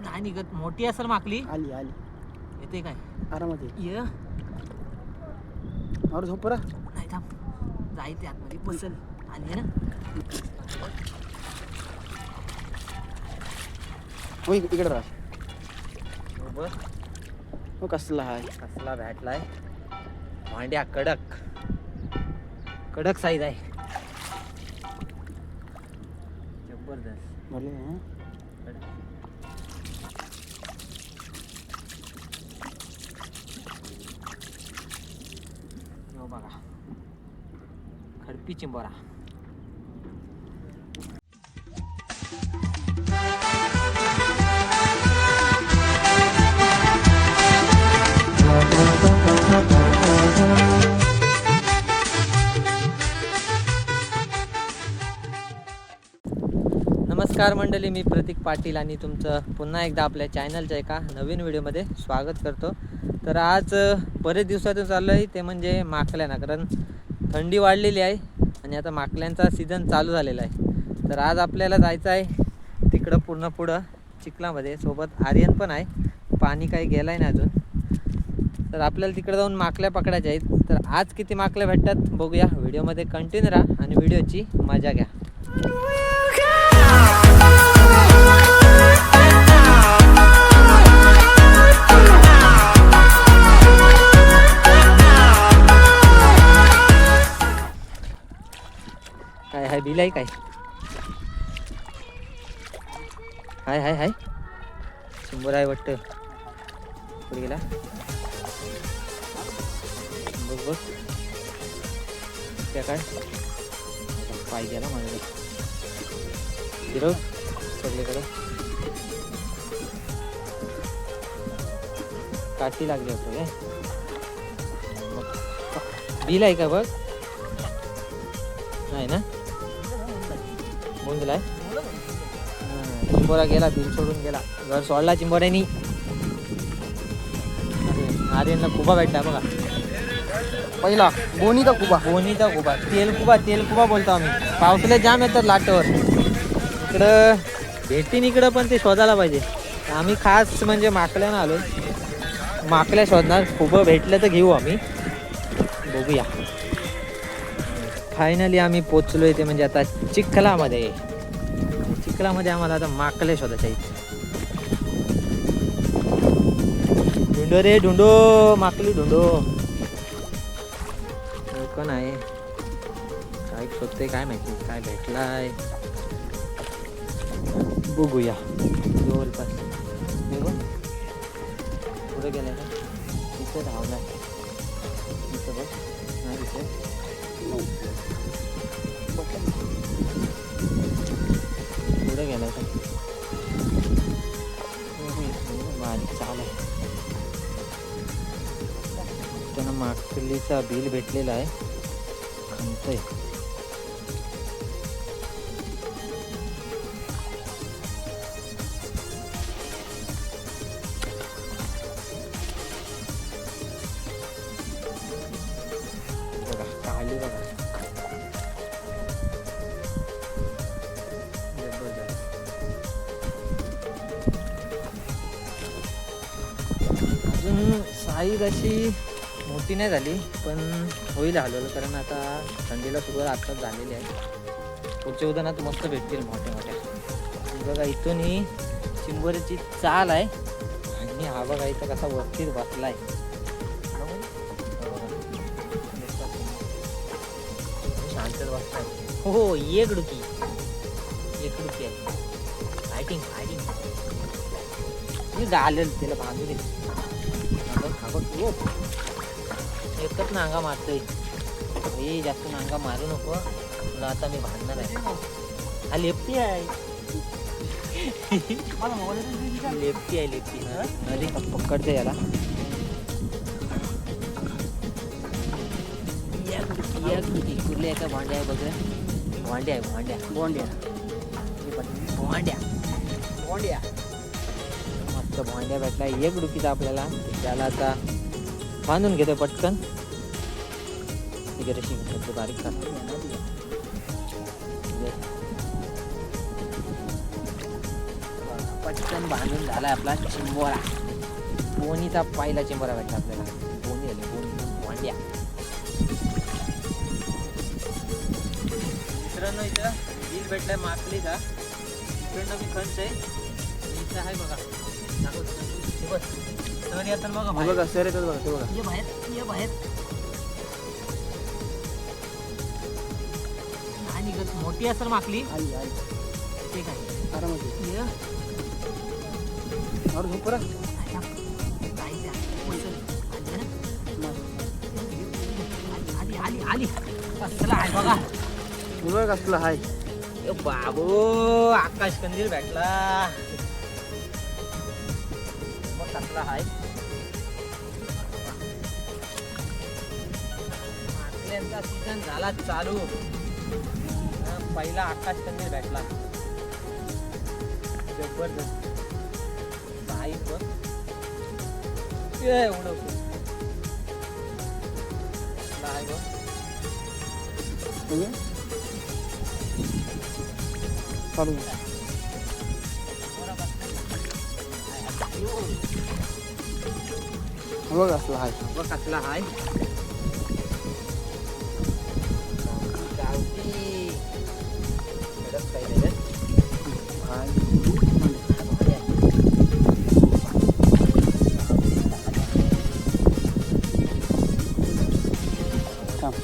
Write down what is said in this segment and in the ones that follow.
नाही निघत. मोठी असेल माकली. आली आली. येते काय? आरामात ये. ये. मारू झोप बरं नाही थांब. जायते आतमध्ये. बसल. आली आहे ना. हो इक- इकडे राहा. बरोबर. हो कसला हाय? कसला भेटलाय भांड्या कडक. कडक साईज आहे. जबरदस्त. भले हं बघा पिचिंबोरा. नमस्कार मंडळी मी प्रतीक पाटील आणि तुमचं पुन्हा एकदा आपल्या चॅनलच्या एका नवीन व्हिडिओमध्ये स्वागत करतो. तर आज बरेच दिवसातून चाललं आहे ते म्हणजे माकल्याना कारण थंडी वाढलेली आहे. आणि आता माकल्यांचा सीझन चालू झालेला आहे. तर आज आपल्याला जायचं आहे तिकडं पूर्ण पुढं चिखलामध्ये. सोबत आर्यन पण आहे. पाणी काही गेलं आहे ना अजून. तर आपल्याला तिकडे जाऊन माकल्या पकडायच्या आहेत. तर आज किती माकल्या भेटतात बघूया. व्हिडिओमध्ये कंटिन्यू राहा आणि व्हिडिओची मजा घ्या. काय बिल आहे काय? हाय हाय हाय. शंभर आहे वाटतं. पुढे गेला. बघ बघ. त्या काय? पाय गेला माझ्या फिरव सगळीकडं. काठी लागली होतं काय मग बिल आहे का बघ? नाही ना? बोंदलाय चिंबोरा गेला बिल सोडून गेला. घर सोडला चिंबोऱ्यानी. आर्यनला कुबा भेटला बघा. पहिला बोनीचा कुबा. बोनीचा कुबा. तेल कुबा तेल कुबा बोलतो आम्ही. पावसाळ्यात जाम येतात लाटेवर. इकडं भेटीन इकडं पण ते शोधायला पाहिजे. आम्ही खास म्हणजे माकल्यानं आलो माकल्या शोधणार. खूप भेटलं तर घेऊ आम्ही. बघूया. फायनली आम्ही पोचलो ते म्हणजे आता चिखलामध्ये. चिखलामध्ये आम्हाला आता माकले शोधायचे इथे ढुंडो रे ढुंडो माकली ढुंडो. कोण आहे काय शोधते काय माहिती काय भेटलाय. बघूया. जवळपास. पुढे गेलाय का? तिथं धावलाय तिथं बघ. हा तिथे पुढे गेलाय का? बारीक चाल आहे. त्यांना मागलीचा बिल भेटलेला आहे. खंतय आहे. साईज अशी मोठी नाही झाली पण होईल हलवलं कारण आता थंडीला सुरुवात आत्ताच झालेली आहे. पुढच्या उदाहरणात मस्त भेटतील मोठ्या मोठ्या बघा इथून ही चिंबोरीची चाल आहे. आणि हा बघा इथं कसा वरतीच बसला शांतच हो हो एक डुकी. एक डुकी आहे. फायटिंग फायटिंग मी घालेल त्याला बांधू ओ एकच नांगा मारतोय. हे जास्त नांगा मारू नको. तुला आता मी भांडणार आहे. हा लेफ्टी आहे. लेफ्टी आहे लेफ्टी अरे पकडते याला. कुठल्या एका भांड्या आहे बघ. भांड्या आहे भांड्या. बोंड्या भांड्या. भांड्या. मस्त भांड्या भेटला एक डुकीचा आपल्याला. त्याला आता बांधून घेतो पटकन. तिकडे शिंग बारीक कर पटकन बांधून झाला आपला चिंबोरा. पोनीचा पहिला चिंबोरा भेटला आपल्याला. पोनी आली पोनी वांड्या मित्रांनो इथं बिल भेटलाय माकलीचा इकडनं मी खंच आहे. इथं आहे बघा. दाखवतो. तर येतात बघा बघा सर येतात बघा ते बघा ये बाहेर ये बाहेर आणि गं, मोठी असेल माकली आई आई ठीक आहे आरामात ये. और झोप बरं. आली आली आली कसला आहे बघा हे बघ कसलं हाय बाबू आकाश कंदील भेटला कसला आहे माकल्यांचा सीझन झाला चालू. पहिला आकाश कंदील भेटला. जबरदस्त. साईज बघ ए, उडवतो कसला आहे बघ चालू बघ कसलं हाय बघ कसला हाय गावठी कडक काय नाही रे. हाय भारी आहे. थांब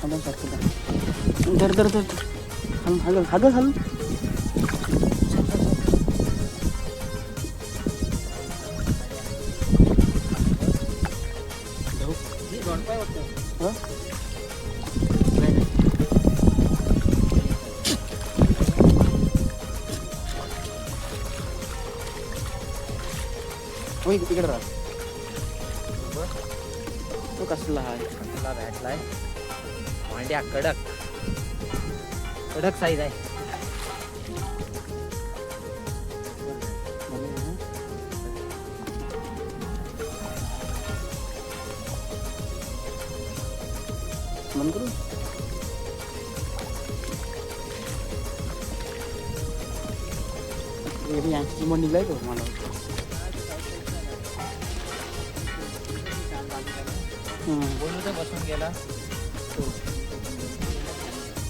थांब सारखं धर धर धर धर हल हल हल हल हो इक- इकडे राहा बघ, तो कसला हाय कसला भेटलाय मांड्या कडक. कडक साईज आहे. बंद करू? यांची चिमण निघलाय तो मला बोलू तर बसून गेला.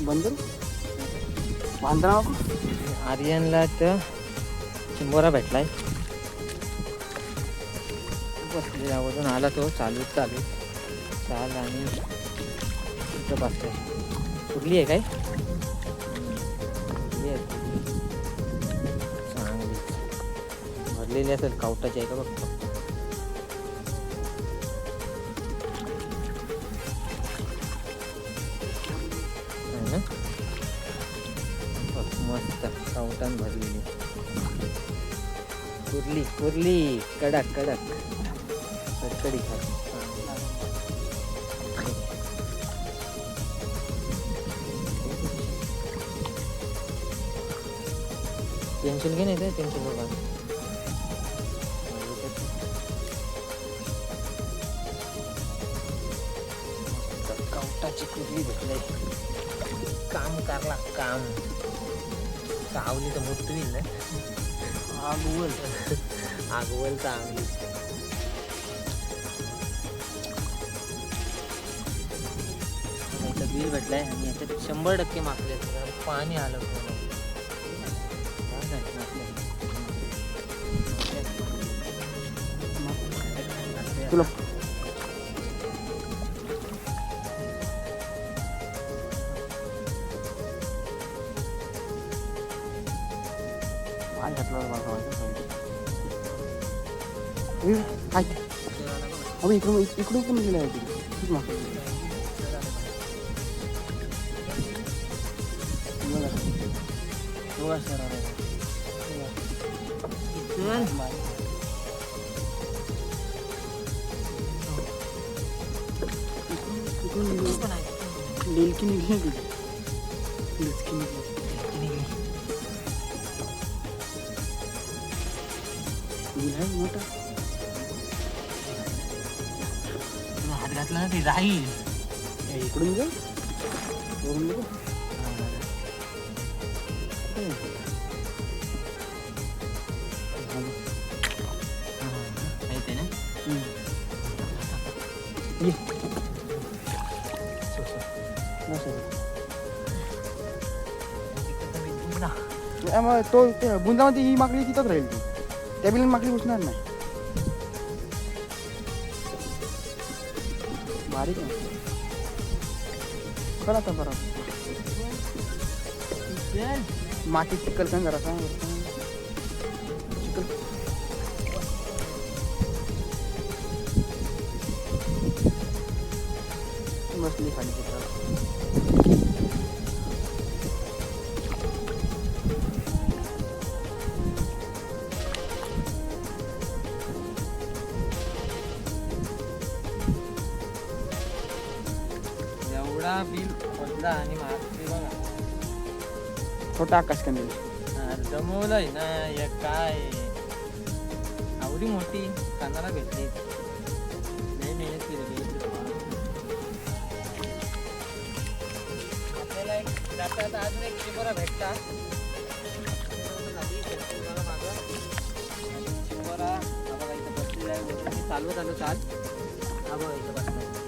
बंद? करू बांधरा आर्यनला तर चिंबोरा भेटलाय. बसले आला तो चालू चालू. चाल आणि बसलाय कुठली आहे काय? कुठली आहे. चांगली. भरलेली असेल कावटाची आहे का बघ. मस्त कावटान भरलेली. कुर्ली कुर्ली कडक कडक. कडकडी खा पेन्सिल घे नाही ते पेन्सिल बघा. कावटाची कुरली भेटले. काम करला काम. चावली तर मोठी होईल ना? आगवल आगवल चांगली. याचं बिल भेटलंय आणि याच्यात शंभर टक्के मागले पाणी आलं? तुला इकडून इकडून पण गेलं आहे तिकडे. खूप मागं गेलं. ना ते जाईल इकडून तो बुंदामध्ये ही माकडी तिथंच राहील ती. त्या बिल माकडी उचणार नाही. बारीक आहे. खरं आता बरं. माती चिकल kan जरा सांग. चिकल. बसली खाली चित्र बिल पडला आणि बघा छोटा आकाश कंदील अरे जमवलंय ना हे काय? आवडी मोठी कानाला भेटली. लय मेहनत आपल्याला एक जाता अजून एक मी चालवत आलो चाल. हा बघा इथं बसलाय.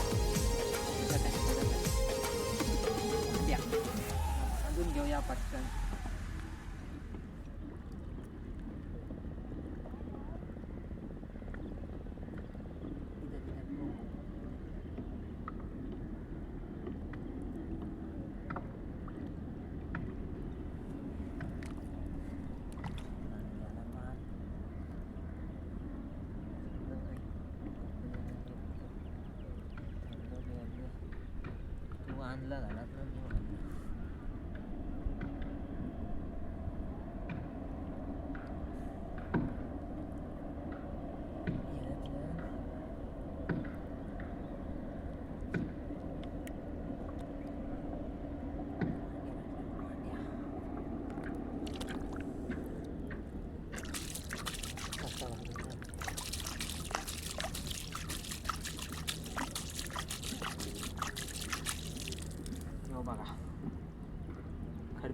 la, la, la.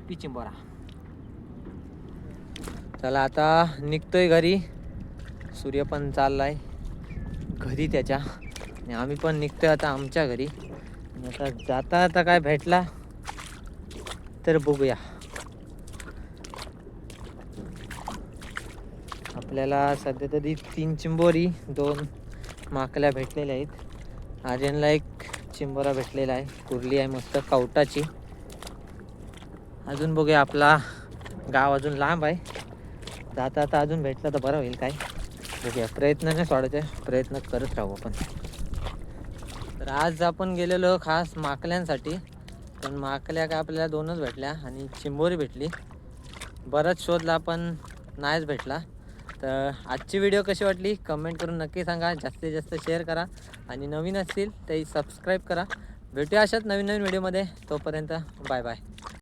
खडपी चिंबोरा चला आता निघतोय घरी. सूर्य पण चाललाय घरी त्याच्या. आणि आम्ही पण निघतोय आता आमच्या घरी. आता जाता आता काय भेटला तर बघूया. आपल्याला सध्या तरी तीन चिंबोरी दोन माकल्या भेटलेल्या आहेत. आर्यनला एक चिंबोरा भेटलेला आहे. कुर्ली आहे मस्त कवटाची. अजून बघूया आपला गाव अजून लांब आहे. जाता आता अजून भेटलं तर बरं होईल काय. बघूया. प्रयत्न नाही सोडायचे. प्रयत्न करत राहू आपण. तर आज आपण गेलेलो खास माकल्यांसाठी. पण माकल्या काय आपल्याला दोनच भेटल्या आणि चिंबोरी भेटली. बरंच शोधला पण नाहीच भेटला. तर आजची व्हिडिओ कशी वाटली? कमेंट करून नक्की सांगा. जास्तीत जास्त शेअर करा. आणि नवीन असतील तरी सबस्क्राईब करा. भेटूया अशाच नवीन नवीन व्हिडिओमध्ये तोपर्यंत बाय बाय